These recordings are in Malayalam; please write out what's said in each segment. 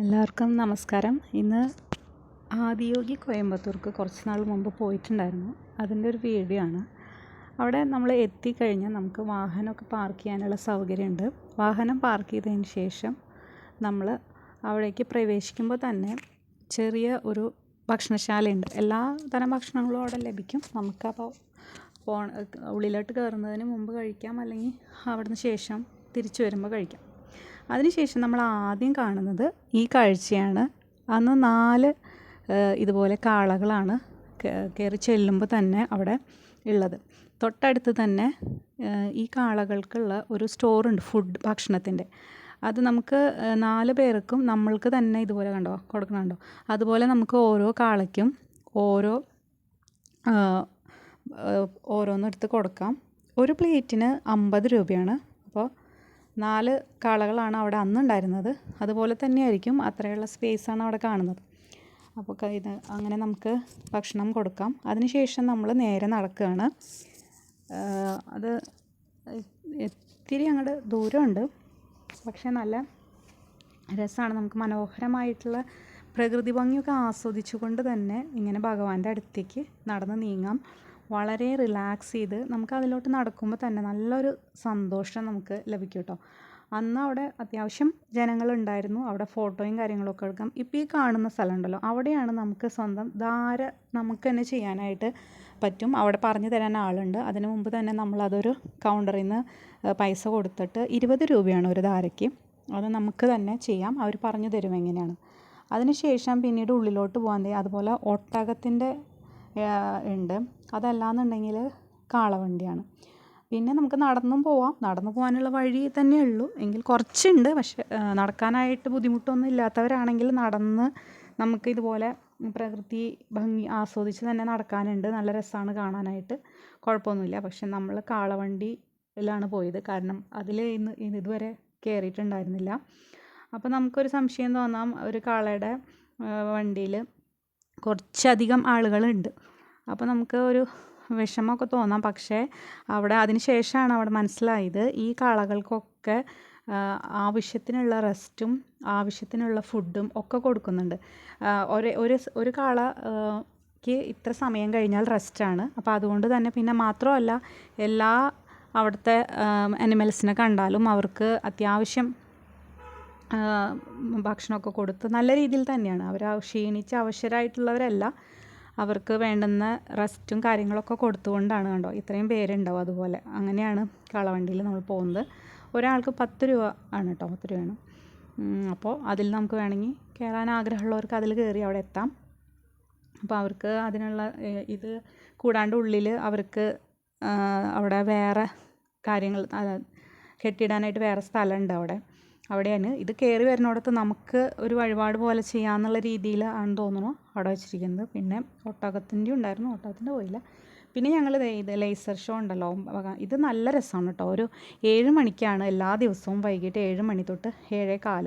എല്ലാവർക്കും നമസ്കാരം. ഇന്ന് ആദിയോഗി കോയമ്പത്തൂർക്ക് കുറച്ച് നാൾ മുമ്പ് പോയിട്ടുണ്ടായിരുന്നു. അതിന്റെ ഒരു വീഡിയോ ആണ്. അവിടെ നമ്മൾ എത്തിക്കഴിഞ്ഞാൽ നമുക്ക് വാഹനമൊക്കെ പാർക്ക് ചെയ്യാനുള്ള സൗകര്യമുണ്ട്. വാഹനം പാർക്ക് ചെയ്തതിന് ശേഷം നമ്മൾ അവിടേക്ക് പ്രവേശിക്കുമ്പോൾ തന്നെ ചെറിയ ഒരു ഭക്ഷണശാലയുണ്ട്. എല്ലാ തരം ഭക്ഷണങ്ങളും അവിടെ ലഭിക്കും. നമുക്കപ്പോൾ പോ ഉള്ളിലോട്ട് കയറുന്നതിന് മുമ്പ് കഴിക്കാം. അല്ലെങ്കിൽ അവിടുന്ന് ശേഷം തിരിച്ചു വരുമ്പോൾ കഴിക്കാം. അതിനുശേഷം നമ്മൾ ആദ്യം കാണുന്നത് ഈ കാഴ്ചയാണ്. അന്ന് നാല് ഇതുപോലെ കാളകളാണ് കയറി ചെല്ലുമ്പോൾ തന്നെ അവിടെ ഉള്ളത്. തൊട്ടടുത്ത് തന്നെ ഈ കാളകൾക്കുള്ള ഒരു സ്റ്റോറുണ്ട് ഫുഡ് ഭക്ഷണത്തിന്റെ അത് നമുക്ക് നാല് പേർക്കും നമ്മൾക്ക് തന്നെ ഇതുപോലെ കണ്ടോ കൊടുക്കണുണ്ടോ അതുപോലെ നമുക്ക് ഓരോ കാളയ്ക്കും ഓരോ ഓരോന്നെടുത്ത് കൊടുക്കാം. ഒരു പ്ലേറ്റിന് അമ്പത് രൂപയാണ്. അപ്പോൾ നാല് കാളകളാണ് അവിടെ അന്നുണ്ടായിരുന്നത്. അതുപോലെ തന്നെയായിരിക്കും അത്രയുള്ള സ്പേസാണ് അവിടെ കാണുന്നത്. അപ്പോൾ ഇത് അങ്ങനെ നമുക്ക് ഭക്ഷണം കൊടുക്കാം. അതിനുശേഷം നമ്മൾ നേരെ നടക്കുകയാണ് അത് ഇത്തിരി അങ്ങോട്ട് ദൂരമുണ്ട്. പക്ഷേ നല്ല രസമാണ് നമുക്ക് മനോഹരമായിട്ടുള്ള പ്രകൃതി ഭംഗിയൊക്കെ ആസ്വദിച്ചുകൊണ്ട് തന്നെ ഇങ്ങനെ ഭഗവാന്റെ അടുത്തേക്ക് നടന്ന് നീങ്ങാം. വളരെ റിലാക്സ് ചെയ്ത് നമുക്ക് അതിലോട്ട് നടക്കുമ്പോൾ തന്നെ നല്ലൊരു സന്തോഷം നമുക്ക് ലഭിക്കും കേട്ടോ അന്ന് അവിടെ അത്യാവശ്യം ജനങ്ങളുണ്ടായിരുന്നു. അവിടെ ഫോട്ടോയും കാര്യങ്ങളൊക്കെ എടുക്കാം. ഇപ്പോൾ ഈ കാണുന്ന സ്ഥലം ഉണ്ടല്ലോ അവിടെയാണ് നമുക്ക് സ്വന്തം ധാര നമുക്ക് തന്നെ ചെയ്യാനായിട്ട് പറ്റും. അവിടെ പറഞ്ഞു തരാൻ ആളുണ്ട്. അതിനു മുമ്പ് തന്നെ നമ്മളതൊരു കൗണ്ടറിൽ നിന്ന് പൈസ കൊടുത്തിട്ട് ഇരുപത് രൂപയാണ് ഒരു ധാരയ്ക്ക്. അത് നമുക്ക് തന്നെ ചെയ്യാം. അവർ പറഞ്ഞു തരും എങ്ങനെയാണ്. അതിനുശേഷം പിന്നീട് ഉള്ളിലോട്ട് പോകാൻ അതുപോലെ ഒട്ടകത്തിന്റെ ഉണ്ട്. അതല്ലാന്നുണ്ടെങ്കിൽ കാളവണ്ടിയാണ്. പിന്നെ നമുക്ക് നടന്നും പോവാം. നടന്നു പോകാനുള്ള വഴി തന്നെ ഉള്ളൂ. എങ്കിൽ കുറച്ചുണ്ട്. പക്ഷെ നടക്കാനായിട്ട് ബുദ്ധിമുട്ടൊന്നും ഇല്ലാത്തവരാണെങ്കിൽ നടന്ന് നമുക്ക് ഇതുപോലെ പ്രകൃതി ഭംഗി ആസ്വദിച്ച് തന്നെ നടക്കാനുണ്ട്. നല്ല രസമാണ് കാണാനായിട്ട്. കുഴപ്പമൊന്നുമില്ല. പക്ഷെ നമ്മൾ കാളവണ്ടിയിലാണ് പോയത്. കാരണം അതിൽ ഇന്ന് ഇതുവരെ കയറിയിട്ടുണ്ടായിരുന്നില്ല. അപ്പോൾ നമുക്കൊരു സംശയം തോന്നാം. ഒരു കാളയുടെ വണ്ടിയിൽ കുറച്ചധികം ആളുകളുണ്ട്. അപ്പോൾ നമുക്ക് ഒരു വിഷമമൊക്കെ തോന്നാം. പക്ഷേ അവിടെ അതിന് ശേഷമാണ് അവിടെ മനസ്സിലായത്. ഈ കാളകൾക്കൊക്കെ ആവശ്യത്തിനുള്ള റെസ്റ്റും ആവശ്യത്തിനുള്ള ഫുഡും ഒക്കെ കൊടുക്കുന്നുണ്ട്. ഒരു ഒരു ഒരു ക്ക് ഇത്ര സമയം കഴിഞ്ഞാൽ റെസ്റ്റാണ്. അപ്പോൾ അതുകൊണ്ട് തന്നെ പിന്നെ മാത്രമല്ല എല്ലാ അവിടുത്തെ അനിമൽസിനെ കണ്ടാലും അവർക്ക് അത്യാവശ്യം ഭക്ഷണമൊക്കെ കൊടുത്ത് നല്ല രീതിയിൽ തന്നെയാണ്. അവർ ക്ഷീണിച്ച് അവശരായിട്ടുള്ളവരല്ല. അവർക്ക് വേണ്ടുന്ന റെസ്റ്റും കാര്യങ്ങളൊക്കെ കൊടുത്തുകൊണ്ടാണ് കണ്ടോ? ഇത്രയും പേരുണ്ടാവും അതുപോലെ. അങ്ങനെയാണ് കാളവണ്ടിയിൽ നമ്മൾ പോകുന്നത്. ഒരാൾക്ക് പത്ത് രൂപ ആണ് കേട്ടോ പത്ത് രൂപയാണ് അപ്പോൾ അതിൽ നമുക്ക് വേണമെങ്കിൽ കയറാൻ ആഗ്രഹമുള്ളവർക്ക് അതിൽ കയറി അവിടെ എത്താം. അപ്പോൾ അവർക്ക് അതിനുള്ള ഇത് കൂടാണ്ട് ഉള്ളിൽ അവർക്ക് അവിടെ വേറെ കാര്യങ്ങൾ കെട്ടിയിടാനായിട്ട് വേറെ സ്ഥലമുണ്ട് അവിടെ. അവിടെയാണ്. ഇത് കയറി വരുന്നിടത്ത് നമുക്ക് ഒരു വഴിപാട് പോലെ ചെയ്യാമെന്നുള്ള രീതിയിൽ ആണ് തോന്നുന്നു അവിടെ വെച്ചിരിക്കുന്നത്. പിന്നെ ഒട്ടകത്തിന്റെ ഉണ്ടായിരുന്നു ഒട്ടകത്തിന്റെ പോയില്ല. പിന്നെ ഞങ്ങൾ ഇത് ലേസർ ഷോ ഉണ്ടല്ലോ. ഇത് നല്ല രസമാണ് കേട്ടോ. ഒരു ഏഴ് മണിക്കാണ് എല്ലാ ദിവസവും വൈകിട്ട് ഏഴ് മണി തൊട്ട് ഏഴേ കാൽ.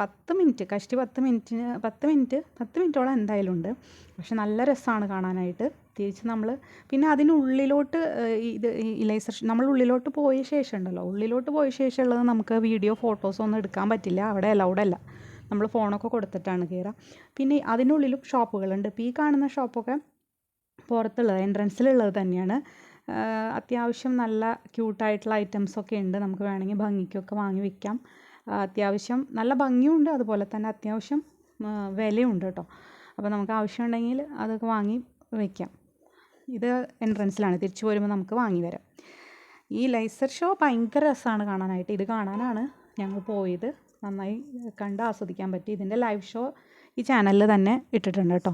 പത്ത് മിനിറ്റ് കഷ്ടി പത്ത് മിനിറ്റിന് പത്ത് മിനിറ്റ് പത്ത് മിനിറ്റോളം എന്തായാലും ഉണ്ട്. പക്ഷെ നല്ല രസമാണ് കാണാനായിട്ട്. തിരിച്ച് നമ്മൾ പിന്നെ അതിനുള്ളിലോട്ട് ഇത് ഇലൈസർ ലേസർ നമ്മൾ ഉള്ളിലോട്ട് പോയ ശേഷം ഉണ്ടല്ലോ ഉള്ളിലോട്ട് പോയ ശേഷമുള്ളത് നമുക്ക് വീഡിയോ ഫോട്ടോസോ ഒന്നും എടുക്കാൻ പറ്റില്ല. അവിടെ അലൗഡ് അല്ല. നമ്മൾ ഫോണൊക്കെ കൊടുത്തിട്ടാണ് കയറുക പിന്നെ അതിനുള്ളിലും ഷോപ്പുകളുണ്ട്. ഇപ്പോൾ ഈ കാണുന്ന ഷോപ്പൊക്കെ പുറത്തുള്ളത് എൻട്രൻസിലുള്ളത് തന്നെയാണ്. അത്യാവശ്യം നല്ല ക്യൂട്ടായിട്ടുള്ള ഐറ്റംസൊക്കെ ഉണ്ട്. നമുക്ക് വേണമെങ്കിൽ ഭംഗിക്കൊക്കെ വാങ്ങി വെക്കാം അത്യാവശ്യം നല്ല ഭംഗിയുണ്ട്. അതുപോലെ തന്നെ അത്യാവശ്യം വിലയുണ്ട് കേട്ടോ. അപ്പോൾ നമുക്ക് ആവശ്യമുണ്ടെങ്കിൽ അതൊക്കെ വാങ്ങി വയ്ക്കാം ഇത് എൻട്രൻസിലാണ്. തിരിച്ചു പോരുമ്പോൾ നമുക്ക് വാങ്ങി വരാം. ഈ ലൈസർ ഷോ ഭയങ്കര രസമാണ് കാണാനായിട്ട്. ഇത് കാണാനാണ് ഞങ്ങൾ പോയത്. നന്നായി കണ്ട് ആസ്വദിക്കാൻ പറ്റി. ഇതിന്റെ ലൈവ് ഷോ ഈ ചാനലിൽ തന്നെ ഇട്ടിട്ടുണ്ട് കേട്ടോ.